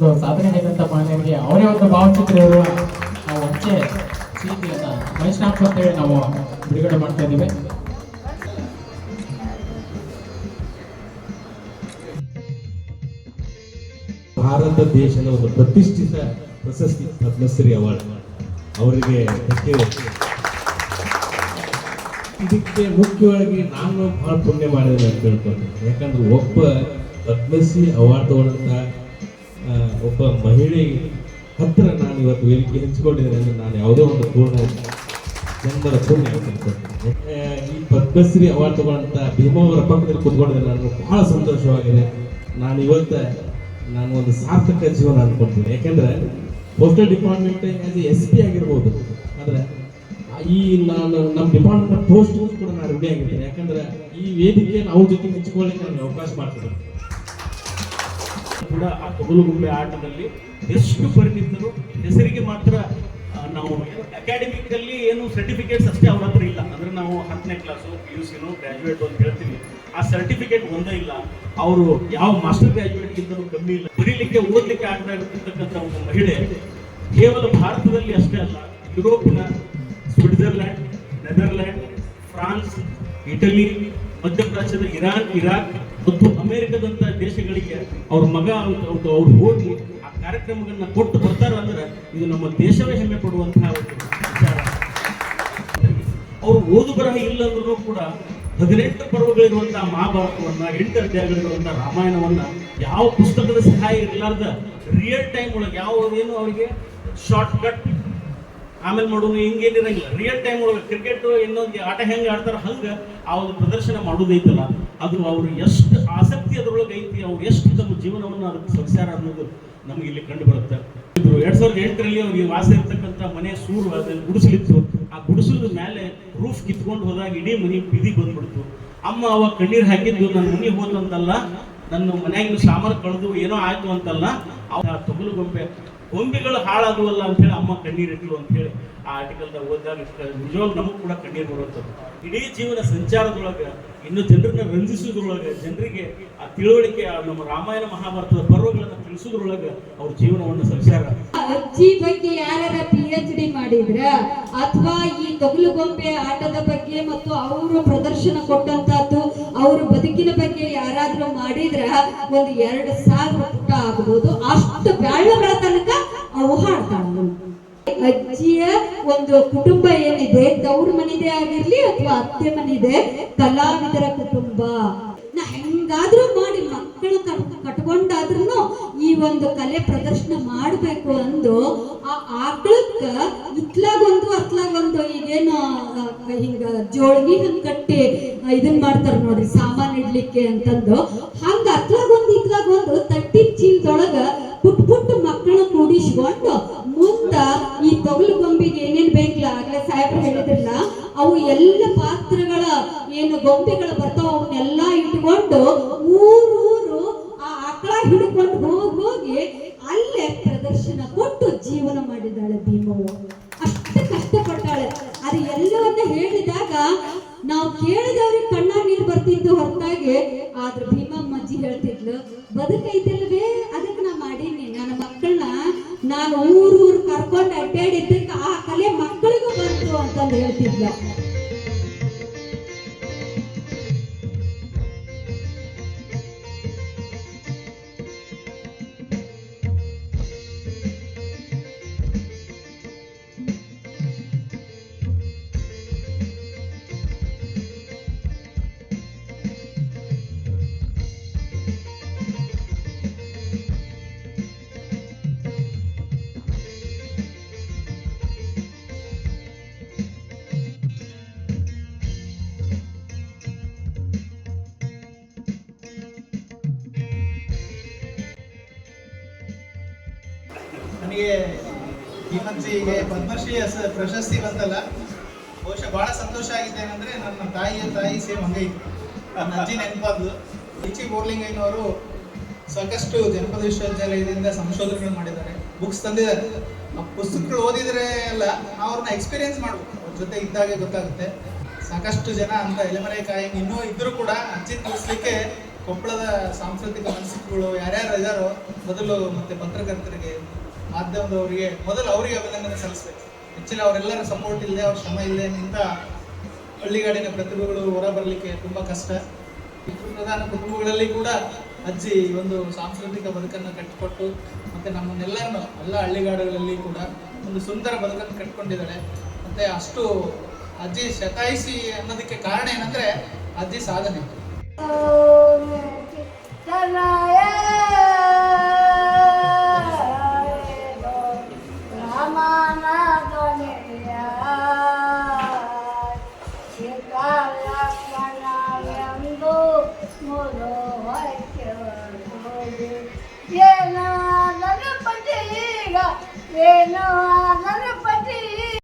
ಒಂದು ಸಾಧನೆ ಹೇಳಿದಂಥ ಮಹಿಳೆಯರಿಗೆ ಅವರೇ ಒಂದು ಭಾವಚಿತ್ರ ನಾವು ಅಂಚೆ ಸೀಟಿಯನ್ನು ವೈಷ್ಣಾಪ್ ಅಂತೇಳಿ ನಾವು ಬಿಡುಗಡೆ ಮಾಡ್ತಾ ಇದ್ದೀವಿ. ಭಾರತ ದೇಶದ ಒಂದು ಪ್ರತಿಷ್ಠಿತ ಪ್ರಶಸ್ತಿ ಪದ್ಮಶ್ರೀ ಅವಾರ್ಡ್. ಅವರಿಗೆ ಇದಕ್ಕೆ ಮುಖ್ಯವಾಗಿ ನಾನು ಬಹಳ ಪುಣ್ಯ ಮಾಡಿದೆ ಅಂತ ಹೇಳ್ಕೊಂಡು ಯಾಕಂದ್ರೆ ಒಬ್ಬ ಪದ್ಮಶ್ರೀ ಅವಾರ್ಡ್ ತಗೊಂಡಂತ ಒಬ್ಬ ಮಹಿಳೆ ಹತ್ರ ನಾನು ಇವತ್ತು ವೇದಿಕೆ ಹಂಚಿಕೊಂಡಿದ್ದೇನೆ ಅಂದರೆ ನಾನು ಯಾವುದೋ ಒಂದು ಪೂರ್ಣ ಜನರ ಪೂರ್ಣ. ಈ ಪದ್ಮಶ್ರೀ ಅವಾರ್ಡ್ ತಗೊಂಡಂತ ಭೀಮಾ ಅವರ ಪಕ್ಕದಲ್ಲಿ ಕುತ್ಕೊಂಡಿದ್ದೆ ನನಗೆ ಬಹಳ ಸಂತೋಷವಾಗಿದೆ. ನಾನು ಇವತ್ತು ನಾನು ಒಂದು ಸಾರ್ಥಕ ಜೀವನ ಅಂದ್ಕೊಳ್ತೀನಿ ಯಾಕಂದ್ರೆ postal department as S P ಆಗಿರ್ಬೋದು. ಆದ್ರೆ ಈ ನಾನು ನಮ್ಮ ಡಿಪಾರ್ಟ್ಮೆಂಟ್ ಪೋಸ್ಟ್ ಕೂಡ ನಾನು ರೆಡಿ ಆಗಿರ್ತೇನೆ ಯಾಕಂದ್ರೆ ಈ ವೇದಿಕೆಯನ್ನು ಅವ್ರ ಜೊತೆ ಹಂಚಿಕೊಳ್ಳಿಕ್ಕೆ ನನಗೆ ಅವಕಾಶ ಮಾಡ್ತೀನಿ ಕೂಡ ಆ ತೊಗಲುಗುಂಬೆ ಆಟದಲ್ಲಿ ಎಷ್ಟು ಪರಿಣಿತರು, ಹೆಸರಿಗೆ ಮಾತ್ರ ನಾವು ಅಕಾಡೆಮಿಕ್ ಅಲ್ಲಿ ಏನು ಸರ್ಟಿಫಿಕೇಟ್ಸ್ ಅಷ್ಟೇ ಅವ್ರ ಹತ್ರ ಇಲ್ಲ. ಅಂದ್ರೆ ನಾವು ಹತ್ತನೇ ಕ್ಲಾಸು ಪಿ ಯು ಸಿನೋ ಗ್ರಾಜುಯೇಟ್ ಅಂತ ಹೇಳ್ತೀವಿ. ಆ ಸರ್ಟಿಫಿಕೇಟ್ ಒಂದೇ ಇಲ್ಲ. ಅವರು ಯಾವ ಮಾಸ್ಟರ್ ಇದ್ದರೂ ಕಮ್ಮಿ ಇಲ್ಲ. ಬರೀಲಿಕ್ಕೆ, ಓದಲಿಕ್ಕೆ ಆಗ್ತಾ ಇರ್ತಕ್ಕಂಥ ಒಂದು ಮಹಿಳೆ ಕೇವಲ ಭಾರತದಲ್ಲಿ ಅಷ್ಟೇ ಅಲ್ಲ, ಯುರೋಪಿನ ಸ್ವಿಟ್ಜರ್ಲ್ಯಾಂಡ್, ನೆದರ್ಲ್ಯಾಂಡ್, ಫ್ರಾನ್ಸ್, ಇಟಲಿ, ಮಧ್ಯಪ್ರಾಚ್ಯದ ಇರಾನ್, ಇರಾಕ್ ಮತ್ತು ಅಮೆರಿಕದಂತ ದೇಶಗಳಿಗೆ ಅವ್ರ ಮಗ ಅವ್ರು ಅವ್ರು ಹೋಗಿ ಆ ಕಾರ್ಯಕ್ರಮಗಳನ್ನ ಕೊಟ್ಟು ಬರ್ತಾರ ಅಂದ್ರೆ ಇದು ನಮ್ಮ ದೇಶವೇ ಹೆಮ್ಮೆ ಪಡುವಂತಹ ಒಂದು ವಿಚಾರ. ಅವರು ಓದು ಬರಹ ಇಲ್ಲ ಅಂದ್ರೂ ಕೂಡ ಹದಿನೆಂಟು ಪರ್ವಗಳಿರುವಂತಹ ಮಹಾಭಾರತವನ್ನ ಎಂಟು ಅಧ್ಯಾಯಗಳಿರುವಂತಹ ರಾಮಾಯಣವನ್ನ ಯಾವ ಪುಸ್ತಕದ ಸಹಾಯ ಇರಲಾರ್ದ ರಿಯಲ್ ಟೈಮ್ ಒಳಗೆ ಯಾವ ಏನು ಅವರಿಗೆ ಶಾರ್ಟ್ ಕಟ್ ಆಮೇಲೆ ಮಾಡೋದು ಹಿಂಗೇನಿರಂಗಿಲ್ಲ ರಿಯಲ್ ಟೈಮ್ ಒಳಗೆ ಕ್ರಿಕೆಟ್ ಇನ್ನೊಂದು ಆಟ ಹೆಂಗೆ ಆಡ್ತಾರೆ ಹಂಗೆ ಆ ಒಂದು ಪ್ರದರ್ಶನ ಮಾಡೋದೈತಲ್ಲ ಅದು ಅವರು ಎಷ್ಟು ಆಸಕ್ತಿ ಅದರೊಳಗೆ ಐತಿ, ಅವ್ರು ಎಷ್ಟು ತಮ್ಮ ಜೀವನವನ್ನು ಅದಕ್ಕೆ ಸೊಗಸ್ಯಾರ ಅನ್ನೋದು ನಮಗೆ ಇಲ್ಲಿ ಕಂಡು ಬರುತ್ತೆ. ಇದ್ರು ಎರಡ್ ಸಾವಿರದ ಎಂಟರಲ್ಲಿ ಅವ್ರಿಗೆ ವಾಸ ಇರ್ತಕ್ಕಂಥ ಮನೆ ಸೂರು ಅದನ್ನು ಗುಡಿಸಲಿತ್ತು. ಆ ಗುಡಿಸಲದ ಮೇಲೆ ರೂಫ್ ಕಿತ್ಕೊಂಡು ಹೋದಾಗ ಇಡೀ ಮನೆ ಬೀದಿ ಬಂದ್ಬಿಡ್ತು. ಅಮ್ಮ ಅವಾಗ ಕಣ್ಣೀರ್ ಹಾಕಿದ್ದು, ನನ್ನ ಮನೆಗೆ ಹೋದಂತಲ್ಲ ನನ್ನ ಮನೆಯಾಗಿನ ಸಾಮಾನು ಕಳೆದು ಏನೋ ಆಯ್ತು ಅಂತಲ್ಲ. ಅವ ತೊಗಲು ಗೊಂಬೆ ಗೊಂಬೆಗಳು ಹಾಳಾಗುವಲ್ಲ ಅಂತ ಹೇಳಿ ಅಮ್ಮ ಕಣ್ಣೀರಿಟ್ಲು ಅಂತ ಹೇಳಿ ಆ ಆರ್ಟಿಕಲ್ದಾಗ ಓದಿದಾಗ ನಿಜವಾಗ್ ನಮಗೂ ಕೂಡ ಕಣ್ಣೀರು ಬರುವಂಥದ್ದು. ಇಡೀ ಜೀವನ ಸಂಚಾರದೊಳಗೆ, ಇನ್ನು ಜನರನ್ನ ರಂಜಿಸೋದ್ರೊಳಗೆ ಜನರಿಗೆ ಆ ತಿಳುವಳಿಕೆ ನಮ್ಮ ರಾಮಾಯಣ ಮಹಾಭಾರತದ ಪರ್ವಗಳನ್ನು ತಿಳಿಸೋದ್ರೊಳಗೆ ಅವ್ರ ಜೀವನವನ್ನು ಸಂಚಾರ ಅಜ್ಜಿ ಬಗ್ಗೆ ಯಾರ ಪಿ ಎಚ್ ಡಿ ಮಾಡಿದ್ರ, ಅಥವಾ ಈ ತೊಗಲು ಗೊಂಬೆ ಆಟದ ಬಗ್ಗೆ ಮತ್ತು ಅವರು ಪ್ರದರ್ಶನ ಕೊಟ್ಟಂತಹದ್ದು ಅವ್ರ ಬದುಕಿನ ಮಾಡಿದ್ರ ಒಂದು ಎರಡು ಸಾವಿರ ಪುಟ ಆಗ್ಬೋದು. ಅಷ್ಟು ಬ್ಯಾಳಗಳ ತನಕ ಅವು ಹಾಡ್ತಾಳ ಅಜ್ಜಿಯ ಒಂದು ಕುಟುಂಬ ಏನಿದೆ? ತವ್ರ ಮನಿದೆ ಆಗಿರ್ಲಿ ಅಥವಾ ಅತ್ತೆ ಮನಿದೆ? ಕಲಾವಿದರ ಕುಟುಂಬ. ನಾ ಹೆಂಗಾದ್ರೂ ಮಾಡಿ ಮಕ್ಕಳು ಕಟ್ಕೊಂಡಾದ್ರೂ ಈ ಒಂದು ಕಲೆ ಪ್ರದರ್ಶನ ಮಾಡಬೇಕು ಅಂದು ಆ ಆಕಳಕ್ಕ ಇತ್ಲಾಗೊಂದು ಅತ್ಲಾಗೊಂದು ಈಗೇನು ಹಿಂಗ ಜೋಳ್ಗಿ ಹಂಗ ಕಟ್ಟಿ ಇದನ್ ಮಾಡ್ತಾರ ನೋಡ್ರಿ ಸಾಮಾನ್ ಇಡ್ಲಿಕ್ಕೆ ಅಂತಂದು. ಹಂಗ ಅತ್ಲಾಗೊಂದು ಇತ್ಲಾಗೊಂದು ತಟ್ಟಿನ ಚೀಲದೊಳಗ ಪುಟ್ ಪುಟ್ಟ ಮಕ್ಕಳು ಕೂಡಿಸ್ಕೊಂಡು ಮುಂದ ಈ ತೊಗಲು ಗೊಂಬೆಗೆ ಏನೇನ್ ಬೇಕಲ್ಲ ಆಗ್ಲೇ ಸಾಹೇಬ್ರು ಹೇಳಿದ್ರಲ್ಲ, ಅವು ಎಲ್ಲ ಪಾತ್ರಗಳ ಏನು ಗೊಂಬೆಗಳು ಬರ್ತಾವ ಅವನ್ನೆಲ್ಲ ಇಟ್ಕೊಂಡು ಊರೂರು ಆ ಆಕಳ ಹಿಡ್ಕೊಂಡು ಹೋಗಿ ಹೋಗಿ ಅಲ್ಲೇ ಪ್ರದರ್ಶನ ಕೊಟ್ಟು ಜೀವನ ಮಾಡಿದ್ದಾಳೆ ಭೀಮವ್ವ. ಅಷ್ಟು ಕಷ್ಟಪಟ್ಟಾಳೆ. ಅದು ಎಲ್ಲವನ್ನ ಹೇಳಿದಾಗ ನಾವು ಕೇಳಿದವ್ರಿಗೆ ಕಣ್ಣ ನೀರು ಬರ್ತಿದ್ದು ಹೊರತಾಗಿ, ಆದ್ರೆ ಭೀಮಮ್ಮಜ್ಜಿ ಹೇಳ್ತಿದ್ಲು ಬದುಕೈತಲ್ವೇ ಅದಕ್ಕೆ ನಾ ಮಾಡೀನಿ. ನನ್ನ ಮಕ್ಕಳನ್ನ ನಾನು ಊರು ಊರು ಕರ್ಕೊಂಡು ಅಡ್ಡಾಡಿದ್ದಕ್ಕೆ ಆ ಕಲೆ ಮಕ್ಕಳಿಗೂ ಬಂತು ಅಂತಂದು ಹೇಳ್ತಿದ್ಲು. ನನಗೆ ಭೀಮಂಜಿಗೆ ಪದ್ಮಶ್ರೀ ಪ್ರಶಸ್ತಿ ಬಂತಲ್ಲ, ಬಹುಶಃ ಬಹಳ ಸಂತೋಷ ಆಗಿದೆ ಏನಂದ್ರೆ ನನ್ನ ತಾಯಿಯ ತಾಯಿ ಸೇಮ್ ಹಂಗೆ ಇತ್ತು ನನ್ನ ಅಜ್ಜಿ ನೆನಪಾದ್ಲು. ಈಚಿ ಬೋರ್ಲಿಂಗಯ್ಯನವರು ಸಾಕಷ್ಟು ಜನಪದ ವಿಶ್ವವಿದ್ಯಾಲಯದಿಂದ ಸಂಶೋಧನೆಗಳು ಮಾಡಿದ್ದಾರೆ, ಬುಕ್ಸ್ ತಂದಿದ್ದಾರೆ. ಆ ಪುಸ್ತಕಗಳು ಓದಿದ್ರೆ ಅಲ್ಲ, ಅವ್ರನ್ನ ಎಕ್ಸ್ಪೀರಿಯನ್ಸ್ ಮಾಡ್ಬೇಕು. ಅವ್ರ ಜೊತೆ ಇದ್ದಾಗೆ ಗೊತ್ತಾಗುತ್ತೆ. ಸಾಕಷ್ಟು ಜನ ಅಂತ ಎಲೆಮರೆ ಕಾಯಿ ಇನ್ನೂ ಇದ್ರೂ ಕೂಡ ಅಜ್ಜಿ ತಿಳಿಸ್ಲಿಕ್ಕೆ ಕೊಪ್ಪಳದ ಸಾಂಸ್ಕೃತಿಕ ಮನಸ್ಸುಗಳು ಯಾರ್ಯಾರು ಇದ್ದಾರೋ ಮೊದಲು ಮತ್ತೆ ಪತ್ರಕರ್ತರಿಗೆ ಮಾಧ್ಯಮದವರಿಗೆ ಮೊದಲು ಅವರಿಗೆ ಅಭಿನಂದನೆ ಸಲ್ಲಿಸಬೇಕು. ಹೆಚ್ಚಿನ ಅವರೆಲ್ಲರ ಸಪೋರ್ಟ್ ಇಲ್ಲದೆ ಅವ್ರ ಶ್ರಮ ಇಲ್ಲದೆ ನಿಂತ ಹಳ್ಳಿಗಾಡಿನ ಪ್ರತಿಭೆಗಳು ಹೊರಬರಲಿಕ್ಕೆ ತುಂಬ ಕಷ್ಟ. ಪ್ರಧಾನ ಕುಟುಂಬಗಳಲ್ಲಿ ಕೂಡ ಅಜ್ಜಿ ಒಂದು ಸಾಂಸ್ಕೃತಿಕ ಬದುಕನ್ನು ಕಟ್ಟಿಕೊಟ್ಟು ಮತ್ತೆ ನಮ್ಮನ್ನೆಲ್ಲರನ್ನು ಎಲ್ಲ ಹಳ್ಳಿಗಾಡುಗಳಲ್ಲಿ ಕೂಡ ಒಂದು ಸುಂದರ ಬದುಕನ್ನು ಕಟ್ಕೊಂಡಿದ್ದಾಳೆ ಮತ್ತು ಅಷ್ಟು ಅಜ್ಜಿ ಶತಾಯಿಸಿ ಅನ್ನೋದಕ್ಕೆ ಕಾರಣ ಏನಂದ್ರೆ ಅಜ್ಜಿ ಸಾಧನೆ.